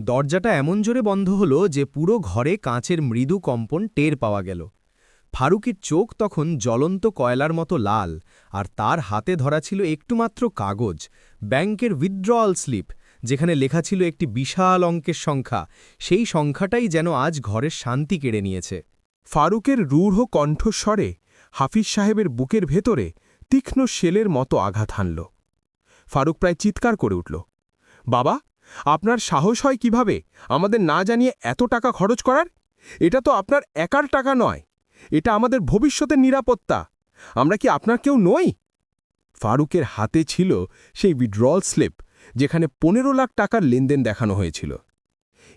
দরজাটা এমন জোরে বন্ধ হলো যে পুরো ঘরে কাঁচের মৃদু কম্পন টের পাওয়া গেল। ফারুকের চোখ তখন জ্বলন্ত কয়লার মতো লাল, আর তার হাতে ধরা ছিল একটুমাত্র কাগজ, ব্যাংকের উইথড্রয়াল স্লিপ যেখানে লেখা ছিল একটি বিশাল অঙ্কের সংখ্যা। সেই সংখ্যাটাই যেন আজ ঘরের শান্তি কেড়ে নিয়েছে। ফারুকের রূঢ় কণ্ঠস্বরে, হাফিজ সাহেবের বুকের ভেতরে তীক্ষ্ণ শেলের মতো আঘাত হানল। ফারুক প্রায় চিৎকার করে উঠল, বাবা আপনার সাহস হয় কীভাবে? আমাদের না জানিয়ে এত টাকা খরচ করার? এটা তো আপনার একার টাকা নয়। এটা আমাদের ভবিষ্যতের নিরাপত্তা। আমরা কি আপনার কেউ নই? ফারুকের হাতে ছিল সেই উইড্রল স্লিপ যেখানে পনেরো লাখ টাকার লেনদেন দেখানো হয়েছিল।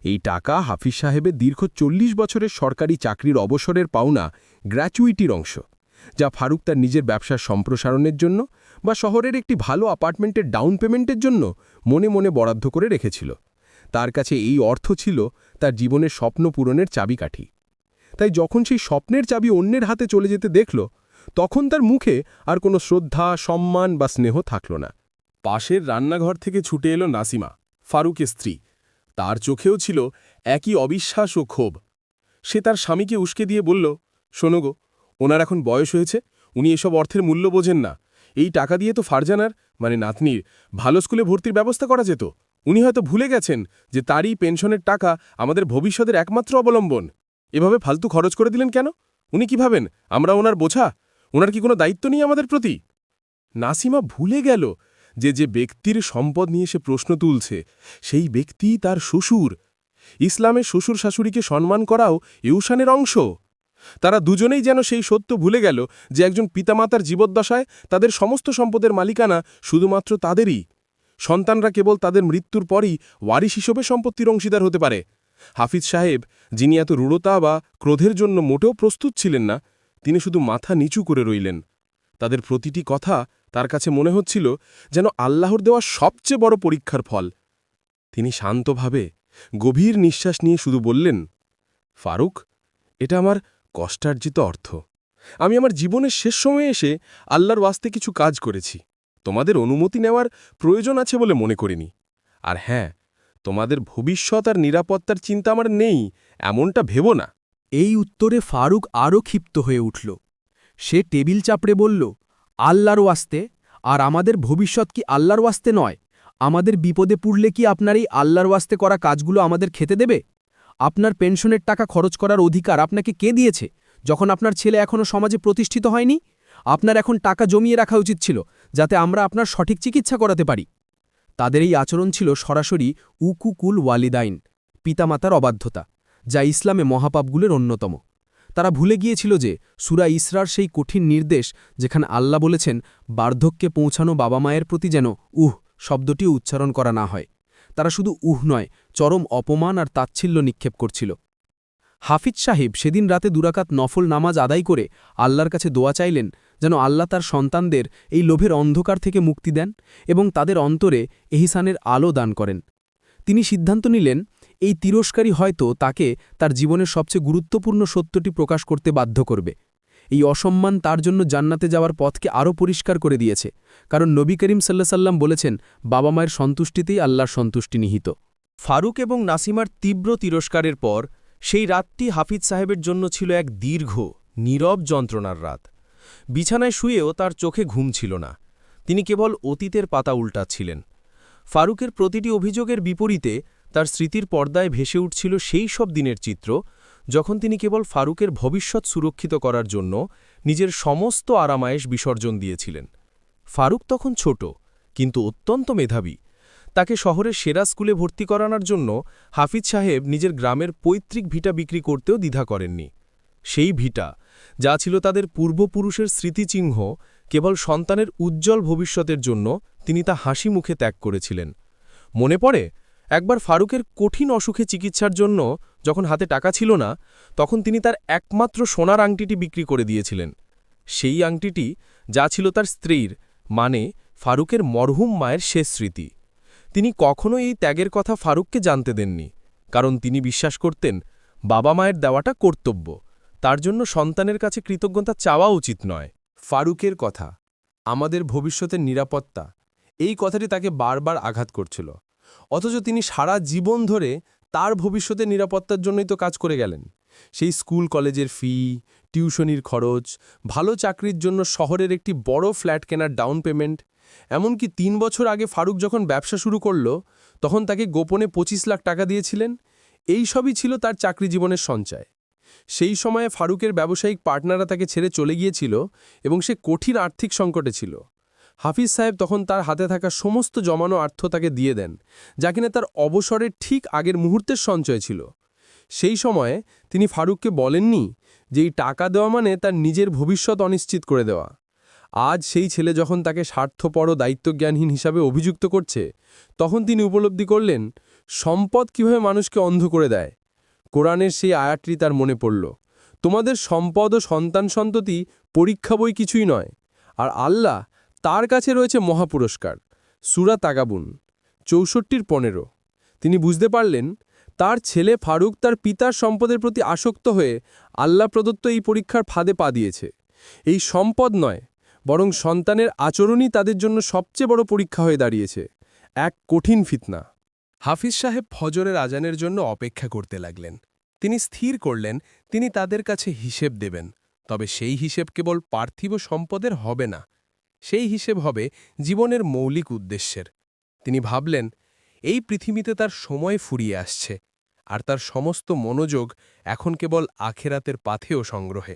এই টাকা হাফিজ সাহেবের দীর্ঘ চল্লিশ বছরের সরকারি চাকরির অবসরের পাওনা গ্র্যাচুইটির অংশ। যা ফারুক তার নিজের ব্যবসার সম্প্রসারণের জন্য বা শহরের একটি ভালো অ্যাপার্টমেন্টের ডাউন পেমেন্টের জন্য মনে মনে বরাদ্দ করে রেখেছিল। তার কাছে এই অর্থ ছিল তার জীবনের স্বপ্ন পূরণের চাবিকাঠি। তাই যখন সেই স্বপ্নের চাবি অন্যের হাতে চলে যেতে দেখল, তখন তার মুখে আর কোনো শ্রদ্ধা, সম্মান বা স্নেহ থাকল না। পাশের রান্নাঘর থেকে ছুটে এলো নাসিমা, ফারুকের স্ত্রী। তার চোখেও ছিল একই অবিশ্বাস ও ক্ষোভ। সে তার স্বামীকে উস্কে দিয়ে বলল, শোনো গো ওনার এখন বয়স হয়েছে, উনি এসব অর্থের মূল্য বোঝেন না। এই টাকা দিয়ে তো ফারজানার মানে নাতনির, ভালো স্কুলে ভর্তির ব্যবস্থা করা যেত। উনি হয়তো ভুলে গেছেন যে তারই পেনশনের টাকা আমাদের ভবিষ্যতের একমাত্র অবলম্বন। এভাবে ফালতু খরচ করে দিলেন কেন? উনি কি ভাবেন? আমরা ওনার বোঝা? ওনার কি কোনো দায়িত্ব নেই আমাদের প্রতি? নাসিমা ভুলে গেল যে যে ব্যক্তির সম্পদ নিয়ে সে প্রশ্ন তুলছে, সেই ব্যক্তি তার শ্বশুর। ইসলামের শ্বশুর শাশুড়িকে সম্মান করাও ইউসানের অংশ। তারা দুজনেই যেন সেই সত্য ভুলে গেল যে একজন পিতামাতার জীবদ্দশায় তাদের সমস্ত সম্পদের মালিকানা শুধুমাত্র তাদেরই। সন্তানরা কেবল তাদের মৃত্যুর পরই ওয়ারিশ হিসেবে সম্পত্তির অংশীদার হতে পারে। হাফিজ সাহেব, যিনি এত রূঢ়তা বা ক্রোধের জন্য মোটেও প্রস্তুত ছিলেন না, তিনি শুধু মাথা নিচু করে রইলেন। তাদের প্রতিটি কথা তার কাছে মনে হচ্ছিল যেন আল্লাহর দেওয়া সবচেয়ে বড় পরীক্ষার ফল। তিনি শান্তভাবে, গভীর নিঃশ্বাস নিয়ে শুধু বললেন, ফারুক, এটা আমার কষ্টার্জিত অর্থ। আমি আমার জীবনের শেষ সময়ে এসে আল্লাহর ওয়াস্তে কিছু কাজ করেছি। তোমাদের অনুমতি নেওয়ার প্রয়োজন আছে বলে মনে করিনি। আর হ্যাঁ তোমাদের ভবিষ্যৎ আর নিরাপত্তার চিন্তা আমার নেই, এমনটা ভেবো না। এই উত্তরে ফারুক আরও ক্ষিপ্ত হয়ে উঠল। সে টেবিল চাপড়ে বলল, আল্লাহর ওয়াস্তে? আর আমাদের ভবিষ্যৎ কি আল্লাহর ওয়াস্তে নয়? আমাদের বিপদে পুড়লে কি আপনার এই আল্লাহর ওয়াস্তে করা কাজগুলো আমাদের খেতে দেবে? আপনার পেনশনের টাকা খরচ করার অধিকার আপনাকে কে দিয়েছে? যখন আপনার ছেলে এখনও সমাজে প্রতিষ্ঠিত হয়নি? আপনার এখন টাকা জমিয়ে রাখা উচিত ছিল, যাতে আমরা আপনার সঠিক চিকিৎসা করাতে পারি। তাদের এই আচরণ ছিল সরাসরি উকুকুল ওয়ালিদাইন, পিতামাতার অবাধ্যতা, যা ইসলামে মহাপাপগুলোর অন্যতম। তারা ভুলে গিয়েছিল যে সুরা ইসরার সেই কঠিন নির্দেশ, যেখানে আল্লাহ বলেছেন, বার্ধক্যে পৌঁছানো বাবা মায়ের প্রতি যেন উহ শব্দটিও উচ্চারণ করা না হয়। তারা শুধু উহ নয় চরম অপমান আর তাচ্ছিল্য নিক্ষেপ করছিল। হাফিজ সাহেব সেদিন রাতে দুরাকাত নফল নামাজ আদায় করে আল্লাহর কাছে দোয়া চাইলেন যেন আল্লাহ তার সন্তানদের এই লোভের অন্ধকার থেকে মুক্তি দেন এবং তাদের অন্তরে এহিসানের আলো দান করেন। তিনি সিদ্ধান্ত নিলেন, এই তিরস্কারী হয়তো তাকে তার জীবনের সবচেয়ে গুরুত্বপূর্ণ সত্যটি প্রকাশ করতে বাধ্য করবে। এই অসম্মান তার জন্য জান্নাতে যাওয়ার পথকে আরও পরিষ্কার করে দিয়েছে, কারণ নবী করিম সাল্লা সাল্লাম বলেছেন, বাবা মায়ের সন্তুষ্টিতেই আল্লাহর সন্তুষ্টি নিহিত। ফারুক এবং নাসিমার তীব্র তিরস্কারের পর, সেই রাতটি হাফিজ সাহেবের জন্য ছিল এক দীর্ঘ, নীরব যন্ত্রণার রাত। বিছানায় শুয়েও তার চোখে ঘুম ছিল না। তিনি কেবল অতীতের পাতা উল্টাচ্ছিলেন। ফারুকের প্রতিটি অভিযোগের বিপরীতে তার স্মৃতির পর্দায় ভেসে উঠছিল সেই সব দিনের চিত্র, যখন তিনি কেবল ফারুকের ভবিষ্যৎ সুরক্ষিত করার জন্য নিজের সমস্ত আরামায়েশ বিসর্জন দিয়েছিলেন। ফারুক তখন ছোট, কিন্তু অত্যন্ত মেধাবী। তাকে শহরের সেরা স্কুলে ভর্তি করানোর জন্য হাফিজ সাহেব নিজের গ্রামের পৈতৃক ভিটা বিক্রি করতেও দ্বিধা করেননি। সেই ভিটা, যা ছিল তাদের পূর্বপুরুষের স্মৃতিচিহ্ন, কেবল সন্তানের উজ্জ্বল ভবিষ্যতের জন্য তিনি তা হাসি মুখে ত্যাগ করেছিলেন। মনে পড়ে, একবার ফারুকের কঠিন অসুখে চিকিৎসার জন্য যখন হাতে টাকা ছিল না, তখন তিনি তার একমাত্র সোনার আংটিটি বিক্রি করে দিয়েছিলেন। সেই আংটিটি, যা ছিল তার স্ত্রীর মানে ফারুকের মরহুম মায়ের শেষ স্মৃতি। তিনি কখনো এই ত্যাগের কথা ফারুককে জানতে দেননি, কারণ তিনি বিশ্বাস করতেন বাবা মায়ের দেওয়াটা কর্তব্য। তার জন্য সন্তানের কাছে কৃতজ্ঞতা চাওয়া উচিত নয়। ফারুকের কথা, আমাদের ভবিষ্যতের নিরাপত্তা, এই কথাটি তাকে বারবার আঘাত করছিল। অথচ তিনি সারা জীবন ধরে তার ভবিষ্যতের নিরাপত্তার জন্যই তো কাজ করে গেলেন। সেই স্কুল কলেজের ফি, টিউশনির খরচ, ভালো চাকরির জন্য শহরের একটি বড় ফ্ল্যাট কেনার ডাউন পেমেন্ট এমনকি তিন বছর আগে ফারুক যখন ব্যবসা শুরু করল, তখন তাকে গোপনে পঁচিশ লাখ টাকা দিয়েছিলেন। এই সবই ছিল তার চাকরি জীবনের সঞ্চয়। সেই সময়ে ফারুকের ব্যবসায়িক পার্টনাররা তাকে ছেড়ে চলে গিয়েছিল এবং সে কঠিন আর্থিক সংকটে ছিল। হাফিজ সাহেব তখন তার হাতে থাকা সমস্ত জমানো অর্থ তাকে দিয়ে দেন, যা কিনা তার অবসরের ঠিক আগের মুহূর্তের সঞ্চয় ছিল। সেই সময়ে তিনি ফারুককে বলেননি যে এই টাকা দেওয়া মানে তার নিজের ভবিষ্যৎ অনিশ্চিত করে দেওয়া। আজ সেই ছেলে যখন তাকে স্বার্থপর ও দায়িত্বজ্ঞানহীন হিসাবে অভিযুক্ত করছে, তখন তিনি উপলব্ধি করলেন, সম্পদ কীভাবে মানুষকে অন্ধ করে দেয়? কোরআনের সেই আয়াতটি তার মনে পড়ল, তোমাদের সম্পদ ও সন্তান সন্ততি পরীক্ষা বই কিছুই নয়, আর আল্লাহ তার কাছে রয়েছে মহাপুরস্কার। সুরা তাগাবুন, চৌষট্টির পনেরো। তিনি বুঝতে পারলেন, তার ছেলে ফারুক তার পিতার সম্পদের প্রতি আসক্ত হয়ে আল্লাহ প্রদত্ত এই পরীক্ষার ফাঁদে পা দিয়েছে। এই সম্পদ নয় বরং সন্তানের আচরণই তাদের জন্য সবচেয়ে বড় পরীক্ষা হয়ে দাঁড়িয়েছে। এক কঠিন ফিতনা। হাফিজ সাহেব ফজরের আজানের জন্য অপেক্ষা করতে লাগলেন। তিনি স্থির করলেন, তিনি তাদের কাছে হিসেব দেবেন। তবে সেই হিসেব কেবল পার্থিব সম্পদের হবে না। সেই হিসেব হবে জীবনের মৌলিক উদ্দেশ্যের। তিনি ভাবলেন, এই পৃথিবীতে তার সময় ফুরিয়ে আসছে, আর তার সমস্ত মনোযোগ এখন কেবল আখেরাতের পাথেও সংগ্রহে।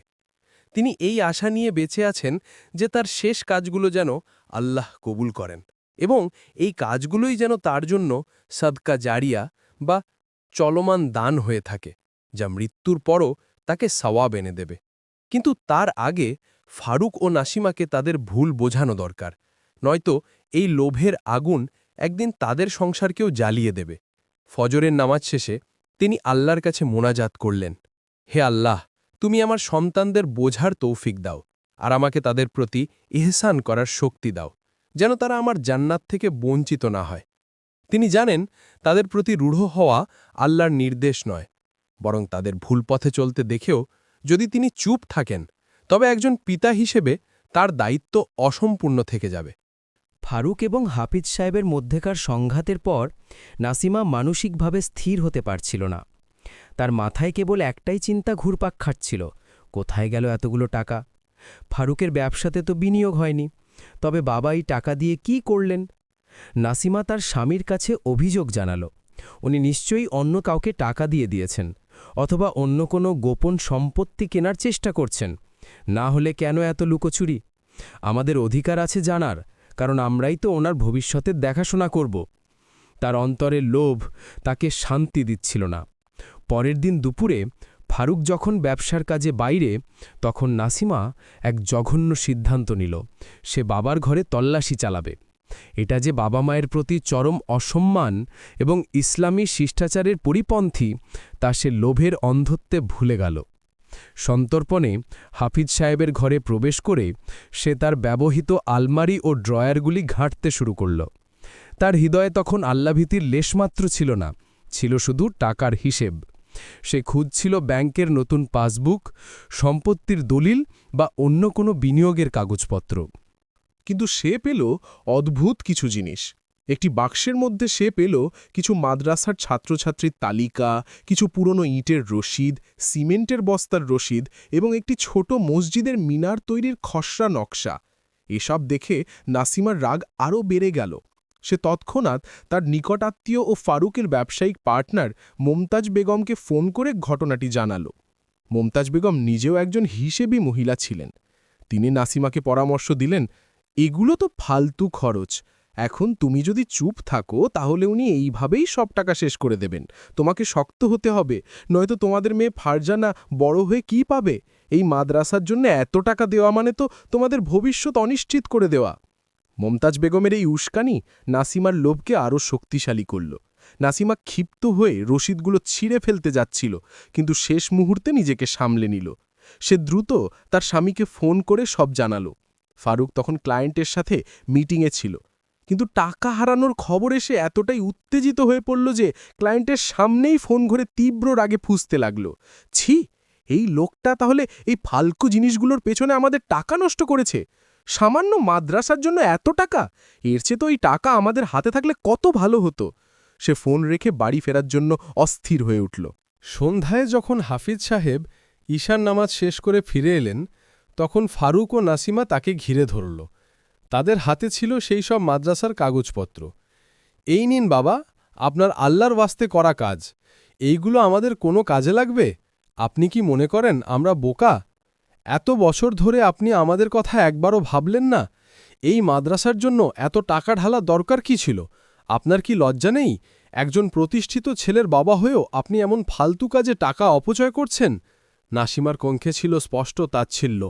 তিনি এই আশা নিয়ে বেঁচে আছেন যে তার শেষ কাজগুলো যেন আল্লাহ কবুল করেন এবং এই কাজগুলোই যেন তার জন্য সদকা জারিয়া বা চলমান দান হয়ে থাকে, যা মৃত্যুর পরও তাকে সওয়াব এনে দেবে। কিন্তু তার আগে ফারুক ও নাসিমাকে তাদের ভুল বোঝানো দরকার, নয়তো এই লোভের আগুন একদিন তাদের সংসারকেও জ্বালিয়ে দেবে। ফজরের নামাজ শেষে তিনি আল্লাহর কাছে মোনাজাত করলেন, হে আল্লাহ তুমি আমার সন্তানদের বোঝার তৌফিক দাও আর আমাকে তাদের প্রতি ইহসান করার শক্তি দাও, যেন তারা আমার জান্নাত থেকে বঞ্চিত না হয়। তিনি জানেন, তাদের প্রতি রূঢ় হওয়া আল্লাহর নির্দেশ নয়, বরং তাদের ভুল পথে চলতে দেখেও যদি তিনি চুপ থাকেন, তবে একজন পিতা হিসেবে তার দায়িত্ব অসম্পূর্ণ থেকে যাবে। ফারুক এবং হাফিজ সাহেবের মধ্যেকার সংঘাতের পর নাসিমা মানসিকভাবে স্থির হতে পারছিল না। তার মাথায় কেবল একটাই চিন্তা ঘুরপাক খাটছিল, কোথায় গেল এতগুলো টাকা? ফারুকের ব্যবসাতে তো বিনিয়োগ হয়নি, তবে বাবা এই টাকা দিয়ে কি করলেন? নাসিমা তার স্বামীর কাছে অভিযোগ জানাল, উনি নিশ্চয়ই অন্য কাউকে টাকা দিয়ে দিয়েছেন, অথবা অন্য কোনো গোপন সম্পত্তি কেনার চেষ্টা করছেন, না হলে কেন এত লুকোচুরি? আমাদের অধিকার আছে জানার, কারণ আমরাই তো ওনার ভবিষ্যতের দেখাশোনা করব। তার অন্তরের লোভ তাকে শান্তি দিচ্ছিল না। পরের দিন দুপুরে ফারুক যখন ব্যবসার কাজে বাইরে, তখন নাসিমা এক জঘন্য সিদ্ধান্ত নিল। সে বাবার ঘরে তল্লাশি চালাবে। এটা যে বাবা মায়ের প্রতি চরম অসম্মান এবং ইসলামী শিষ্টাচারের পরিপন্থী, তা সে লোভের অন্ধত্বে ভুলে গেল। সন্তর্পণে হাফিজ সাহেবের ঘরে প্রবেশ করে সে তার ব্যবহৃত আলমারি ও ড্রয়ারগুলি ঘাঁটতে শুরু করল। তার হৃদয়ে তখন আল্লাভীতির লেশমাত্র ছিল না, ছিল শুধু টাকার হিসেব। সে খুঁজছিল ব্যাংকের নতুন পাসবুক, সম্পত্তির দলিল বা অন্য কোনো বিনিয়োগের কাগজপত্র। কিন্তু সে পেল অদ্ভুত কিছু জিনিস। একটি বাক্সের মধ্যে সে পেল কিছু মাদ্রাসার ছাত্রছাত্রীর তালিকা, কিছু পুরনো ইটের রসিদ সিমেন্টের বস্তার রসিদ এবং একটি ছোট মসজিদের মিনার তৈরির খসড়া নকশা। এসব দেখে নাসিমার রাগ আরও বেড়ে গেল। সে তৎক্ষণাৎ তার নিকটাত্মীয় ও ফারুকের ব্যবসায়িক পার্টনার মমতাজ বেগমকে ফোন করে ঘটনাটি জানাল। মমতাজ বেগম নিজেও একজন হিসেবি মহিলা ছিলেন। তিনি নাসিমাকে পরামর্শ দিলেন, এগুলো তো ফালতু খরচ। এখন তুমি যদি চুপ থাকো, তাহলে উনি এইভাবেই সব টাকা শেষ করে দেবেন। তোমাকে শক্ত হতে হবে, নয়তো তোমাদের মেয়ে ফারজানা বড় হয়ে কি পাবে? এই মাদ্রাসার জন্য এত টাকা দেওয়া মানে তো তোমাদের ভবিষ্যৎ অনিশ্চিত করে দেওয়া। মমতাজ বেগমের এই উস্কানি নাসিমার লোভকে আরও শক্তিশালী করল। নাসিমা ক্ষিপ্ত হয়ে রশিদগুলো ছিঁড়ে ফেলতে যাচ্ছিল, কিন্তু শেষ মুহূর্তে নিজেকে সামলে নিল। সে দ্রুত তার স্বামীকে ফোন করে সব জানালো। ফারুক তখন ক্লায়েন্টের সাথে মিটিংয়ে ছিল, কিন্তু টাকা হারানোর খবর এসে এতটাই উত্তেজিত হয়ে পড়ল যে ক্লায়েন্টের সামনেই ফোন ঘরে তীব্র রাগে ফুসতে লাগল। ছি, এই লোকটা তাহলে এই ফালকু জিনিসগুলোর পেছনে আমাদের টাকা নষ্ট করেছে? সামান্য মাদ্রাসার জন্য এত টাকা? এর চেয়ে তো এই টাকা আমাদের হাতে থাকলে কত ভালো হতো। সে ফোন রেখে বাড়ি ফেরার জন্য অস্থির হয়ে উঠল। সন্ধ্যায় যখন হাফিজ সাহেব ঈশান নামাজ শেষ করে ফিরে এলেন, তখন ফারুক ও নাসিমা তাকে ঘিরে ধরল। তাদের হাতে ছিল সেই সব মাদ্রাসার কাগজপত্র। এই নিন বাবা, আপনার আল্লাহর ওয়াস্তে করা কাজ। এইগুলো আমাদের কোনো কাজে লাগবে? আপনি কি মনে করেন আমরা বোকা? এত বছর ধরে আপনি আমাদের কথা একবারও ভাবলেন না? এই মাদ্রাসার জন্য এত টাকা ঢালা দরকার কি ছিল? আপনার কি লজ্জা নেই? একজন প্রতিষ্ঠিত ছেলের বাবা হয়েও আপনি এমন ফালতু কাজে টাকা অপচয় করছেন? নাসিমার কঙ্খে ছিল স্পষ্ট তাচ্ছিল্য।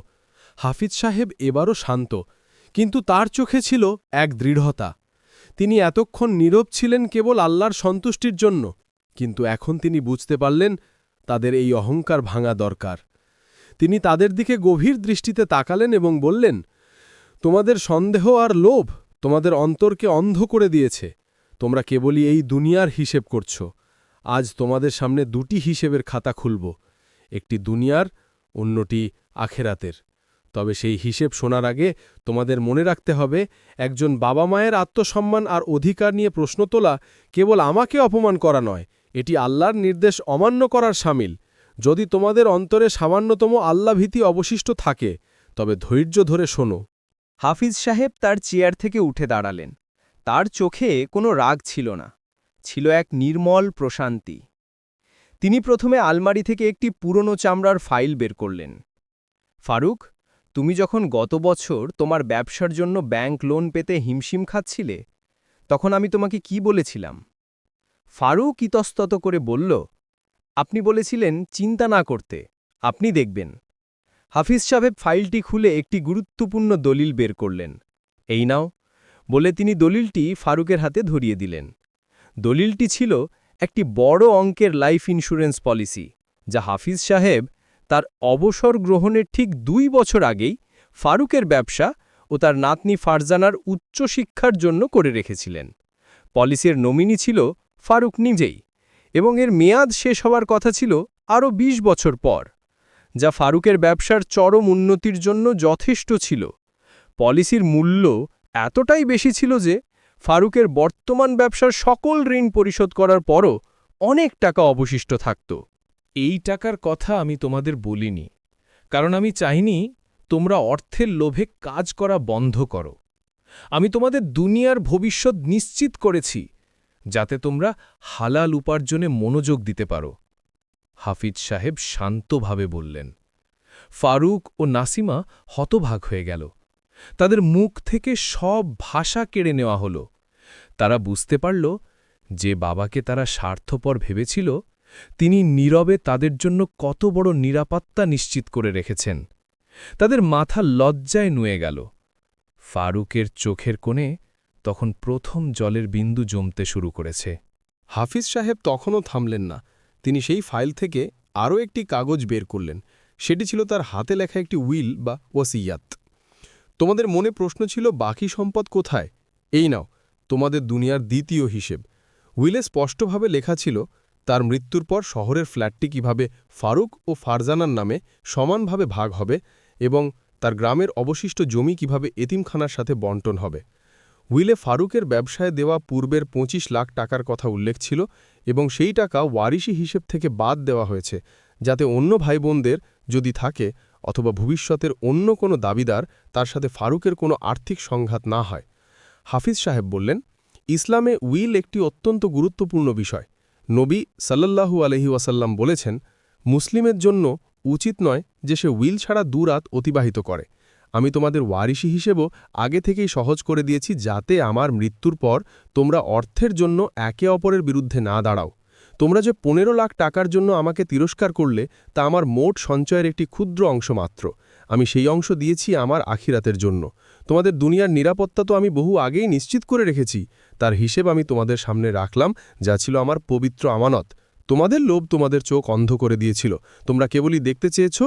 হাফিজ সাহেব এবারও শান্ত, কিন্তু তার চোখে ছিল এক দৃঢ়তা। তিনি এতক্ষণ নীরব ছিলেন কেবল আল্লাহর সন্তুষ্টির জন্য, কিন্তু এখন তিনি বুঝতে পারলেন তাদের এই অহংকার ভাঙা দরকার। তিনি তাদের দিকে গভীর দৃষ্টিতে তাকালেন এবং বললেন, তোমাদের সন্দেহ আর লোভ তোমাদের অন্তরকে অন্ধ করে দিয়েছে। তোমরা কেবলই এই দুনিয়ার হিসেব করছ। আজ তোমাদের সামনে দুটি হিসেবের খাতা খুলব, একটি দুনিয়ার, অন্যটি আখেরাতের। তবে সেই হিসেব শোনার আগে তোমাদের মনে রাখতে হবে, একজন বাবা মায়ের আত্মসম্মান আর অধিকার নিয়ে প্রশ্ন তোলা কেবল আমাকে অপমান করা নয়, এটি আল্লাহর নির্দেশ অমান্য করার সামিল। যদি তোমাদের অন্তরে সামান্যতম আল্লাভীতি অবশিষ্ট থাকে, তবে ধৈর্য ধরে শোনো। হাফিজ সাহেব তার চেয়ার থেকে উঠে দাঁড়ালেন। তার চোখে কোনো রাগ ছিল না, ছিল এক নির্মল প্রশান্তি। তিনি প্রথমে আলমারি থেকে একটি পুরনো চামড়ার ফাইল বের করলেন। ফারুক, তুমি যখন গত বছর তোমার ব্যবসার জন্য ব্যাংক লোন পেতে হিমশিম খাচ্ছিলে, তখন আমি তোমাকে কি বলেছিলাম? ফারুক ইতস্তত করে বলল আপনি বলেছিলেন, চিন্তা না করতে। আপনি দেখবেন। হাফিজ সাহেব ফাইলটি খুলে একটি গুরুত্বপূর্ণ দলিল বের করলেন। এই নাও। বলে তিনি দলিলটি ফারুকের হাতে ধরিয়ে দিলেন। দলিলটি ছিল একটি বড় অঙ্কের লাইফ ইন্স্যুরেন্স পলিসি, যা হাফিজ সাহেব তার অবসর গ্রহণের ঠিক দুই বছর আগেই ফারুকের ব্যবসা ও তার নাতনি ফারজানার উচ্চশিক্ষার জন্য করে রেখেছিলেন। পলিসির নমিনি ছিল ফারুক নিজেই। এবং এর মেয়াদ শেষ হওয়ার কথা ছিল আরও ২০ বছর পর, যা ফারুকের ব্যবসার চরম উন্নতির জন্য যথেষ্ট ছিল। পলিসির মূল্য এতটাই বেশি ছিল যে ফারুকের বর্তমান ব্যবসার সকল ঋণ পরিশোধ করার পরও অনেক টাকা অবশিষ্ট থাকত। এই টাকার কথা আমি তোমাদের বলিনি, কারণ আমি চাইনি তোমরা অর্থের লোভে কাজ করা বন্ধ করো। আমি তোমাদের দুনিয়ার ভবিষ্যৎ নিশ্চিত করেছি যাতে তোমরা হালাল উপার্জনে মনোযোগ দিতে পারো। হাফিজ সাহেব শান্তভাবে বললেন, ফারুক ও নাসিমা হতভাগ হয়ে গেল। তাদের মুখ থেকে সব ভাষা কেড়ে নেওয়া হল। তারা বুঝতে পারল যে বাবাকে তারা স্বার্থপর ভেবেছিল, তিনি নীরবে তাদের জন্য কত বড় নিরাপত্তা নিশ্চিত করে রেখেছেন। তাদের মাথা লজ্জায় নুয়ে গেল। ফারুকের চোখের কোণে তখন প্রথম জলের বিন্দু জমতে শুরু করেছে। হাফিজ সাহেব তখনও থামলেন না। তিনি সেই ফাইল থেকে আরও একটি কাগজ বের করলেন। সেটি ছিল তার হাতে লেখা একটি উইল বা ওয়াসিয়াত। তোমাদের মনে প্রশ্ন ছিল, বাকি সম্পদ কোথায়? এই নাও, তোমাদের দুনিয়ার দ্বিতীয় হিসেব। উইলে স্পষ্টভাবে লেখা ছিল, তার মৃত্যুর পর শহরের ফ্ল্যাটটি কীভাবে ফারুক ও ফারজানার নামে সমানভাবে ভাগ হবে এবং তার গ্রামের অবশিষ্ট জমি কীভাবে এতিমখানার সাথে বন্টন হবে। উইলে ফারুকের ব্যবসায় দেওয়া পূর্বের ২৫ লাখ টাকার কথা উল্লেখ ছিল এবং সেই টাকা ওয়ারিশি হিসেব থেকে বাদ দেওয়া হয়েছে, যাতে অন্য ভাই বোনদের যদি থাকে অথবা ভবিষ্যতের অন্য কোনো দাবিদার তার সাথে ফারুকের কোনো আর্থিক সংঘাত না হয়। হাফিজ সাহেব বললেন, ইসলামে উইল একটি অত্যন্ত গুরুত্বপূর্ণ বিষয়। নবী সাল্লাল্লাহু আলহি ওয়াসাল্লাম বলেছেন, মুসলিমের জন্য উচিত নয় যে সে উইল ছাড়া দুরাত অতিবাহিত করে। আমি তোমাদের ওয়ারিশি হিসেবেও আগে থেকেই সহজ করে দিয়েছি যাতে আমার মৃত্যুর পর তোমরা অর্থের জন্য একে অপরের বিরুদ্ধে না দাঁড়াও। তোমরা যে পনেরো লাখ টাকার জন্য আমাকে তিরস্কার করলে, তা আমার মোট সঞ্চয়ের একটি ক্ষুদ্র অংশ মাত্র। আমি সেই অংশ দিয়েছি আমার আখিরাতের জন্য। তোমাদের দুনিয়ার নিরাপত্তা তো আমি বহু আগেই নিশ্চিত করে রেখেছি। তার হিসেব আমি তোমাদের সামনে রাখলাম, যা ছিল আমার পবিত্র আমানত। তোমাদের লোভ তোমাদের চোখ অন্ধ করে দিয়েছিল। তোমরা কেবলই দেখতে চেয়েছ,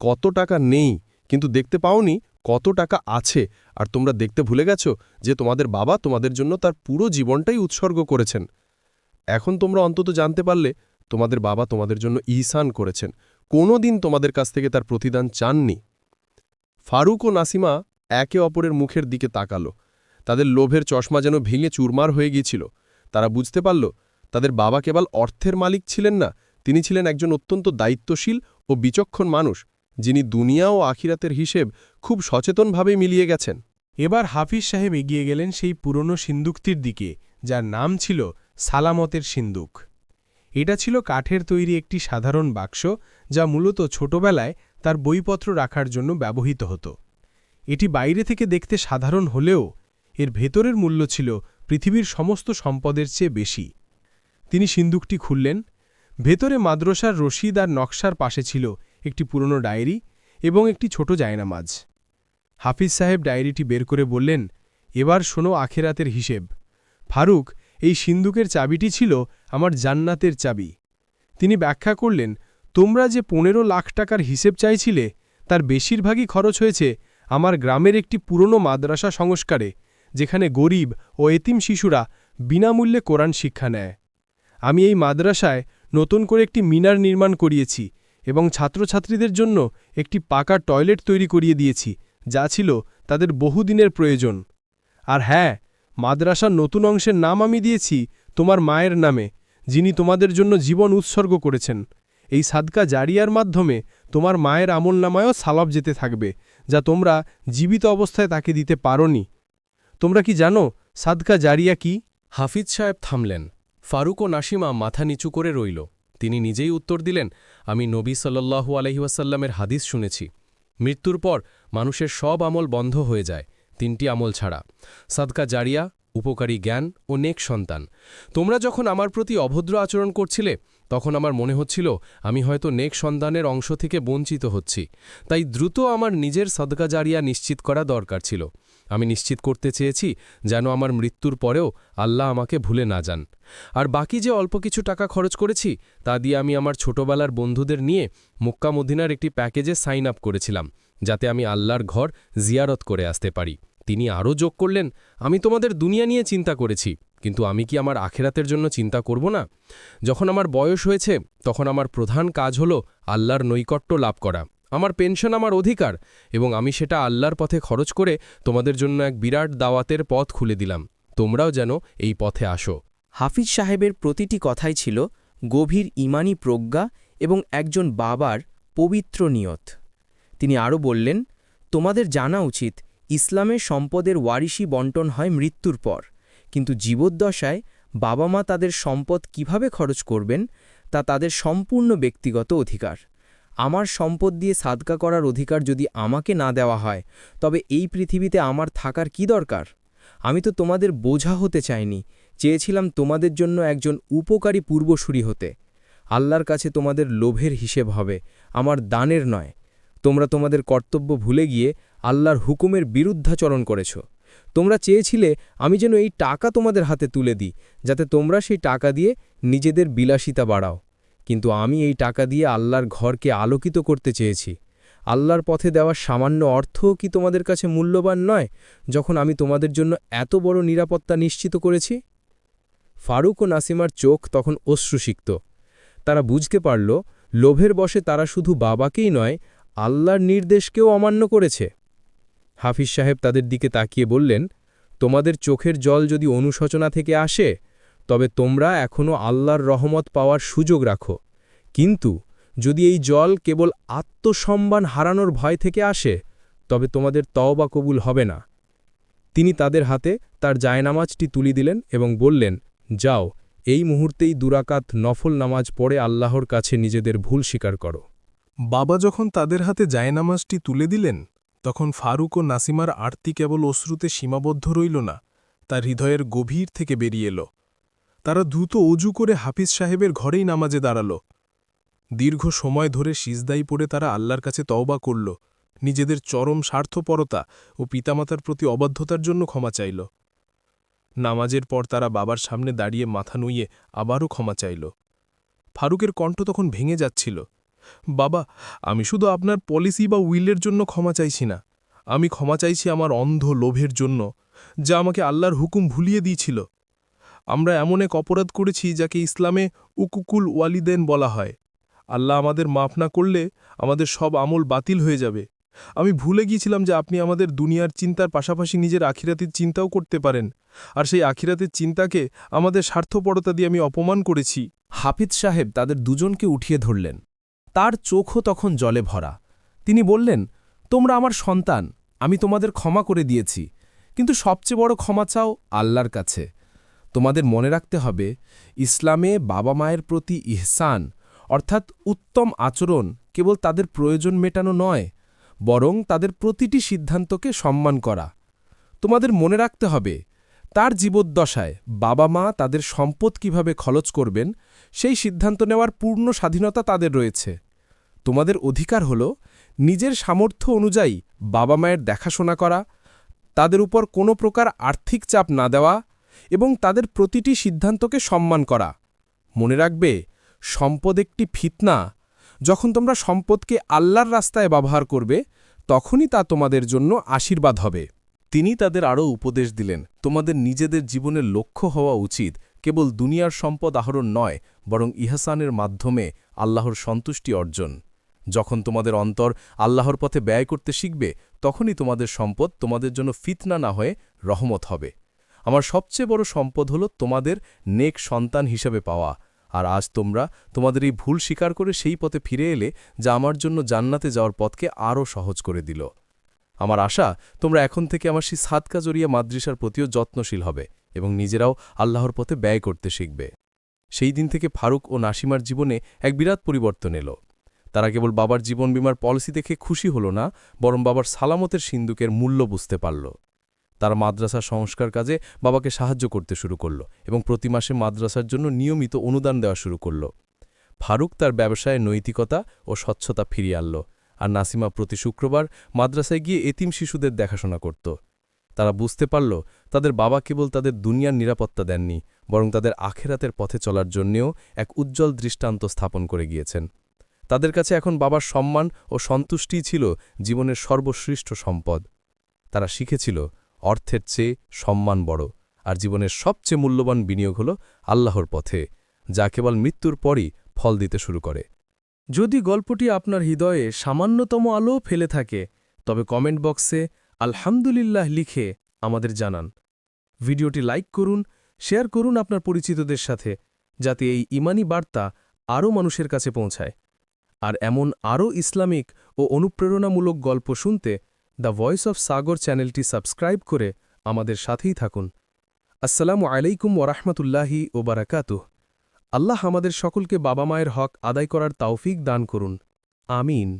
কত টাকা নেই। কিন্তু দেখতে পাওনি কত টাকা আছে। আর তোমরা দেখতে ভুলে গেছ যে তোমাদের বাবা তোমাদের জন্য তার পুরো জীবনটাই উৎসর্গ করেছেন। এখন তোমরা অন্তত জানতে পারলে তোমাদের বাবা তোমাদের জন্য ইহসান করেছেন। কোনো দিন তোমাদের কাছ থেকে তার প্রতিদান চাননি। ফারুক ও নাসিমা একে অপরের মুখের দিকে তাকালো। তাদের লোভের চশমা যেন ভেঙে চুরমার হয়ে গিয়েছিল। তারা বুঝতে পারল, তাদের বাবা কেবল অর্থের মালিক ছিলেন না, তিনি ছিলেন একজন অত্যন্ত দায়িত্বশীল ও বিচক্ষণ মানুষ। যিনি দুনিয়া ও আখিরাতের হিসেব খুব সচেতনভাবে মিলিয়ে গেছেন। এবার হাফিজ সাহেব এগিয়ে গেলেন সেই পুরনো সিন্দুকটির দিকে, যার নাম ছিল সালামতের সিন্দুক। এটা ছিল কাঠের তৈরি একটি সাধারণ বাক্স, যা মূলত ছোটবেলায় তার বইপত্র রাখার জন্য ব্যবহৃত হতো। এটি বাইরে থেকে দেখতে সাধারণ হলেও এর ভেতরের মূল্য ছিল পৃথিবীর সমস্ত সম্পদের চেয়ে বেশি। তিনি সিন্দুকটি খুললেন। ভেতরে মাদ্রাসার রশিদ আর নকশার পাশে ছিল একটি পুরনো ডায়েরি এবং একটি ছোট জায়নামাজ। হাফিজ সাহেব ডায়েরিটি বের করে বললেন, এবার শোনো আখেরাতের হিসেব। ফারুক, এই সিন্দুকের চাবিটি ছিল আমার জান্নাতের চাবি। তিনি ব্যাখ্যা করলেন, তোমরা যে পনেরো লাখ টাকার হিসেব চাইছিলে, তার বেশিরভাগই খরচ হয়েছে আমার গ্রামের একটি পুরনো মাদ্রাসা সংস্কারে, যেখানে গরিব ও এতিম শিশুরা বিনামূল্যে কোরআন শিক্ষা নেয়। আমি এই মাদ্রাসায় নতুন করে একটি মিনার নির্মাণ করিয়েছি এবং ছাত্রছাত্রীদের জন্য একটি পাকা টয়লেট তৈরি করিয়ে দিয়েছি, যা ছিল তাদের বহুদিনের প্রয়োজন। আর হ্যাঁ মাদ্রাসার নতুন অংশের নাম আমি দিয়েছি তোমার মায়ের নামে, যিনি তোমাদের জন্য জীবন উৎসর্গ করেছেন। এই সাদকা জারিয়ার মাধ্যমে তোমার মায়ের আমল নামায়ও সালাব যেতে থাকবে, যা তোমরা জীবিত অবস্থায় তাকে দিতে পারোনি। তোমরা কি জানো সাদকা জারিয়া কি? হাফিজ সাহেব থামলেন। ফারুক ও নাসিমা মাথা নিচু করে রইল। তিনি নিজেই উত্তর দিলেন, আমি নবী সাল্লাল্লাহু আলহিউসাল্লামের হাদিস শুনেছি। মৃত্যুর পর মানুষের সব আমল বন্ধ হয়ে যায়, তিনটি আমল ছাড়া। সাদকা জারিয়া, উপকারী জ্ঞান ও নেক সন্তান। তোমরা যখন আমার প্রতি অভদ্র আচরণ করছিলে, তখন আমার মনে হচ্ছিল, আমি হয়তো নেক সন্তানের অংশ থেকে বঞ্চিত হচ্ছি। তাই দ্রুত আমার নিজের সদকা জারিয়া নিশ্চিত করা দরকার ছিল। আমি নিশ্চিত করতে চেয়েছি যেন আমার মৃত্যুর পরেও আল্লাহ আমাকে ভুলে না যান। আর বাকি যে অল্প কিছু টাকা খরচ করেছি, তা দিয়ে আমি আমার ছোটবেলার বন্ধুদের নিয়ে মুক্কা মদিনার একটি প্যাকেজে সাইন আপ করেছিলাম, যাতে আমি আল্লাহর ঘর জিয়ারত করে আসতে পারি। তিনি আরও যোগ করলেন, আমি তোমাদের দুনিয়া নিয়ে চিন্তা করেছি, কিন্তু আমি কি আমার আখেরাতের জন্য চিন্তা করব না? যখন আমার বয়স হয়েছে, তখন আমার প্রধান কাজ হল আল্লাহর নৈকট্য লাভ করা। আমার পেনশন আমার অধিকার এবং আমি সেটা আল্লাহর পথে খরচ করে তোমাদের জন্য এক বিরাট দাওয়াতের পথ খুলে দিলাম। তোমরাও যেন এই পথে আসো। হাফিজ সাহেবের প্রতিটি কথাই ছিল গভীর ইমানি প্রজ্ঞা এবং একজন বাবার পবিত্র নিয়ত। তিনি আরও বললেন, তোমাদের জানা উচিত ইসলামের সম্পদের ওয়ারিশি বন্টন হয় মৃত্যুর পর। কিন্তু জীবদ্দশায় বাবা মা তাদের সম্পদ কীভাবে খরচ করবেন, তা তাদের সম্পূর্ণ ব্যক্তিগত অধিকার। আমার সম্পদ দিয়ে সাদকা করার অধিকার যদি আমাকে না দেওয়া হয়, তবে এই পৃথিবীতে আমার থাকার কি দরকার? আমি তো তোমাদের বোঝা হতে চাইনি, চেয়েছিলাম তোমাদের জন্য একজন উপকারী পূর্বসূরি হতে। আল্লাহর কাছে তোমাদের লোভের হিসেব হবে, আমার দানের নয়। তোমরা তোমাদের কর্তব্য ভুলে গিয়ে আল্লাহর হুকুমের বিরুদ্ধাচরণ করেছ। তোমরা চেয়েছিলে আমি যেন এই টাকা তোমাদের হাতে তুলে দিই, যাতে তোমরা সেই টাকা দিয়ে নিজেদের বিলাসিতা বাড়াও। কিন্তু আমি এই টাকা দিয়ে আল্লাহর ঘরকে আলোকিত করতে চেয়েছি। আল্লাহর পথে দেওয়া সামান্য অর্থও কি তোমাদের কাছে মূল্যবান নয়, যখন আমি তোমাদের জন্য এত বড় নিরাপত্তা নিশ্চিত করেছি? ফারুক ও নাসিমার চোখ তখন অশ্রুসিক্ত। তারা বুঝতে পারল, লোভের বসে তারা শুধু বাবাকেই নয়, আল্লাহর নির্দেশকেও অমান্য করেছে। হাফিজ সাহেব তাদের দিকে তাকিয়ে বললেন, তোমাদের চোখের জল যদি অনুশোচনা থেকে আসে তবে তোমরা এখনও আল্লাহর রহমত পাওয়ার সুযোগ রাখো। কিন্তু যদি এই জল কেবল আত্মসম্মান হারানোর ভয় থেকে আসে, তবে তোমাদের তওবা কবুল হবে না। তিনি তাদের হাতে তার জায়নামাজটি তুলি দিলেন এবং বললেন, যাও, এই মুহূর্তেই দুরাকাত নফল নামাজ পড়ে আল্লাহর কাছে নিজেদের ভুল স্বীকার করো। বাবা যখন তাদের হাতে জায়নামাজটি তুলে দিলেন, তখন ফারুক ও নাসিমার আরতি কেবল অশ্রুতে সীমাবদ্ধ রইল না, তার হৃদয়ের গভীর থেকে বেরিয়ে এলো। তারা দ্রুত অজু করে হাফিজ সাহেবের ঘরেই নামাজে দাঁড়াল। দীর্ঘ সময় ধরে সিজদাই পড়ে তারা আল্লাহর কাছে তওবা করল, নিজেদের চরম স্বার্থপরতা ও পিতামাতার প্রতি অবাধ্যতার জন্য ক্ষমা চাইল। নামাজের পর তারা বাবার সামনে দাঁড়িয়ে মাথা নুইয়ে আবারও ক্ষমা চাইল। ফারুকের কণ্ঠ তখন ভেঙে যাচ্ছিল, বাবা, আমি শুধু আপনার পলিসি বা উইলের জন্য ক্ষমা চাইছি না, আমি ক্ষমা চাইছি আমার অন্ধ লোভের জন্য, যা আমাকে আল্লাহর হুকুম ভুলিয়ে দিয়েছিল। আমরা এমন এক অপরাধ করেছি যাকে ইসলামে উকুকুল ওয়ালিদেন বলা হয়। আল্লাহ আমাদের মাফ না করলে আমাদের সব আমল বাতিল হয়ে যাবে। আমি ভুলে গিয়েছিলাম যে আপনি আমাদের দুনিয়ার চিন্তার পাশাপাশি নিজের আখিরাতের চিন্তাও করতে পারেন। আর সেই আখিরাতের চিন্তাকে আমাদের স্বার্থপরতা দিয়ে আমি অপমান করেছি। হাফিজ সাহেব তাদের দুজনকে উঠিয়ে ধরলেন। তার চোখও তখন জলে ভরা। তিনি বললেন, তোমরা আমার সন্তান, আমি তোমাদের ক্ষমা করে দিয়েছি। কিন্তু সবচেয়ে বড় ক্ষমা চাও আল্লাহর কাছে। তোমাদের মনে রাখতে হবে, ইসলামে বাবা মায়ের প্রতি ইহসান, অর্থাৎ উত্তম আচরণ কেবল তাদের প্রয়োজন মেটানো নয়, বরং তাদের প্রতিটি সিদ্ধান্তকে সম্মান করা। তোমাদের মনে রাখতে হবে, তার জীবদ্দশায় বাবা মা তাদের সম্পদ কীভাবে খরচ করবেন, সেই সিদ্ধান্ত নেওয়ার পূর্ণ স্বাধীনতা তাদের রয়েছে। তোমাদের অধিকার হল, নিজের সামর্থ্য অনুযায়ী বাবা মায়ের দেখাশোনা করা, তাদের উপর কোনো প্রকার আর্থিক চাপ না দেওয়া এবং তাদের প্রতিটি সিদ্ধান্তকে সম্মান করা। মনে রাখবে, সম্পদ একটি ফিতনা। যখন তোমরা সম্পদকে আল্লাহর রাস্তায় ব্যবহার করবে, তখনই তা তোমাদের জন্য আশীর্বাদ হবে। তিনি তাদের আরও উপদেশ দিলেন, তোমাদের নিজেদের জীবনের লক্ষ্য হওয়া উচিত। কেবল দুনিয়ার সম্পদ আহরণ নয়, বরং ইহাসানের মাধ্যমে আল্লাহর সন্তুষ্টি অর্জন। যখন তোমাদের অন্তর আল্লাহর পথে ব্যয় করতে শিখবে, তখনই তোমাদের সম্পদ তোমাদের জন্য ফিতনা না হয়ে রহমত হবে। আমার সবচেয়ে বড় সম্পদ হল তোমাদের নেক সন্তান হিসেবে পাওয়া। আর আজ তোমরা তোমাদের এই ভুল স্বীকার করে সেই পথে ফিরে এলে যা আমার জন্য জান্নাতে যাওয়ার পথকে আরও সহজ করে দিল। আমার আশা, তোমরা এখন থেকে আমার সেই সাদকা জড়িয়ে মাদ্রিসার প্রতিও যত্নশীল হবে এবং নিজেরাও আল্লাহর পথে ব্যয় করতে শিখবে। সেই দিন থেকে ফারুক ও নাসিমার জীবনে এক বিরাট পরিবর্তন এলো। তারা কেবল বাবার জীবন বিমার পলিসি দেখে খুশি হল না, বরং বাবার সালামতের সিন্দুকের মূল্য বুঝতে পারল। তারা মাদ্রাসা সংস্কার কাজে বাবাকে সাহায্য করতে শুরু করল এবং প্রতি মাসে মাদ্রাসার জন্য নিয়মিত অনুদান দেওয়া শুরু করল। ফারুক তার ব্যবসায় নৈতিকতা ও স্বচ্ছতা ফিরিয়ে আনল আর নাসিমা প্রতি শুক্রবার মাদ্রাসায় গিয়ে এতিম শিশুদের দেখাশোনা করত। তারা বুঝতে পারল তাদের বাবা কেবল তাদের দুনিয়ার নিরাপত্তা দেননি, বরং তাদের আখেরাতের পথে চলার জন্যেও এক উজ্জ্বল দৃষ্টান্ত স্থাপন করে গিয়েছেন। তাদের কাছে এখন বাবার সম্মান ও সন্তুষ্টিই ছিল জীবনের সর্বশ্রেষ্ঠ সম্পদ। তারা শিখেছিল অর্থের চেয়ে সম্মান বড়। আর জীবনের সবচেয়ে মূল্যবান বিনিয়োগ হল আল্লাহর পথে, যা কেবল মৃত্যুর পরই ফল দিতে শুরু করে। যদি গল্পটি আপনার হৃদয়ে সামান্যতম আলো ফেলে থাকে, তবে কমেন্ট বক্সে আলহামদুলিল্লাহ লিখে আমাদের জানান। ভিডিওটি লাইক করুন, শেয়ার করুন আপনার পরিচিতদের সাথে, যাতে এই ইমানি বার্তা আরও মানুষের কাছে পৌঁছায়। আর এমন আরও ইসলামিক ও অনুপ্রেরণামূলক গল্প শুনতে দ্য ভয়েস অফ সাগর চ্যানেলটি সাবস্ক্রাইব করে আমাদের সাথেই থাকুন। আসসালামু আলাইকুম ওরাহমতুল্লাহী ও বারাকাতু আল্লাহ আমাদের সকলকে বাবা মায়ের হক আদায় করার তাওফিক দান করুন। আমিন।